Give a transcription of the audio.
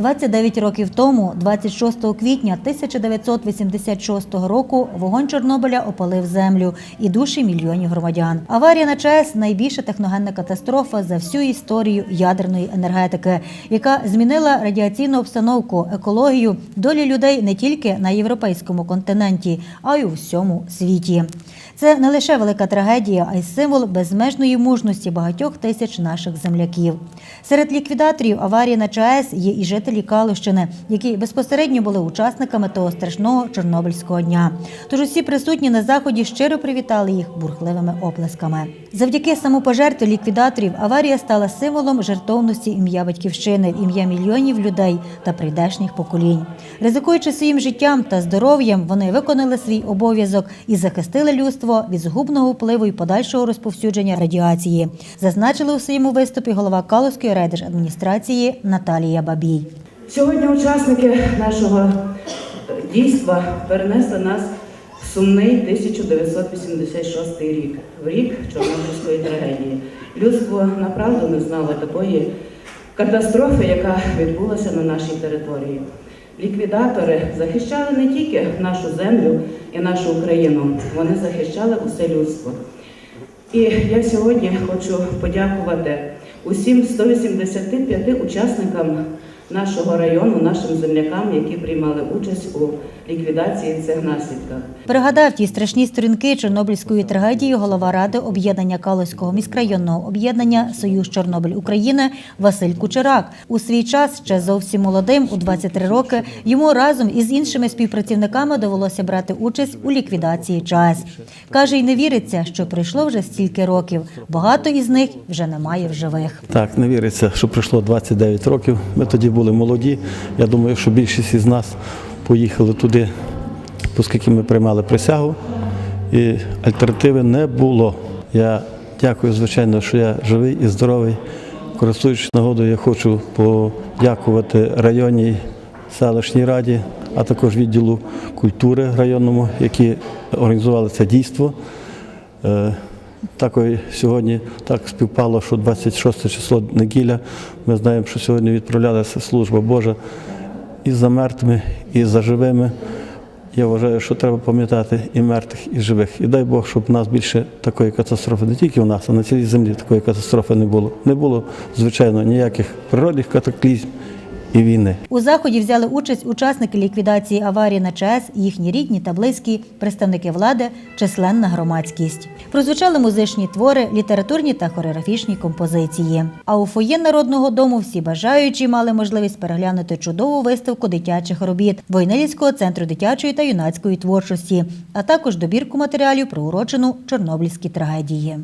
29 років тому, 26 квітня 1986 року, вогонь Чорнобиля опалив землю і душі мільйонів громадян. Аварія на ЧАЕС – найбільша техногенна катастрофа за всю історію ядерної енергетики, яка змінила радіаційну обстановку, екологію, долі людей не тільки на європейському континенті, а й у всьому світі. Це не лише велика трагедія, а й символ безмежної мужності багатьох тисяч наших земляків. Серед ліквідаторів аварії на ЧАЕС є і жителі Калущини, які безпосередньо були учасниками того страшного Чорнобильського дня. Тож усі присутні на заході щиро привітали їх бурхливими оплесками. Завдяки самопожертві ліквідаторів аварія стала символом жертовності ім'я батьківщини, ім'я мільйонів людей та прийдешніх поколінь. Ризикуючи своїм життям та здоров'ям, вони виконали свій обов'язок і захистили людство від згубного впливу і подальшого розповсюдження радіації. Зазначили у своєму виступі голова Калузької райдержадміністрації Наталія Бабій. Сьогодні учасники нашого дійства перенесли нас в сумний 1986 рік, в рік Чорнобильської трагедії. Людство направду не знало такої катастрофи, яка відбулася на нашій території. Ліквідатори захищали не тільки нашу землю і нашу Україну, вони захищали усе людство. І я сьогодні хочу подякувати усім 185 учасникам нашого району, нашим землякам, які приймали участь у ліквідації цих наслідків. Пригадав ті страшні сторінки Чорнобильської трагедії голова ради об'єднання Калузького міськрайонного об'єднання Союз Чорнобиль України Василь Кучерак. У свій час ще зовсім молодим, у 23 роки, йому разом із іншими співпрацівниками довелося брати участь у ліквідації ЧАЕС. Каже, й не віриться, що пройшло вже стільки років. Багато із них вже немає в живих. Так, не віриться, що пройшло 29 років. Ми тоді були молоді. Я думаю, що більшість із нас поїхали туди, оскільки ми приймали присягу, і альтернативи не було. Я дякую, звичайно, що я живий і здоровий. Користуючись нагодою, я хочу подякувати районній селищній раді, а також відділу культури районному, які організували це дійство. Такої сьогодні так співпало, що 26 число неділя. Ми знаємо, що сьогодні відправлялася служба Божа і за мертвими, і за живими. Я вважаю, що треба пам'ятати і мертвих, і живих. І дай Бог, щоб в нас більше такої катастрофи, не тільки в нас, а на цілій землі такої катастрофи не було. Не було, звичайно, ніяких природних катаклізм і війни. У заході взяли участь учасники ліквідації аварії на ЧАЕС, їхні рідні та близькі, представники влади, численна громадськість. Прозвучали музичні твори, літературні та хореографічні композиції. А у фоє народного дому всі бажаючі мали можливість переглянути чудову виставку дитячих робіт Войнилівського центру дитячої та юнацької творчості, а також добірку матеріалів про урочену Чорнобильські трагедії.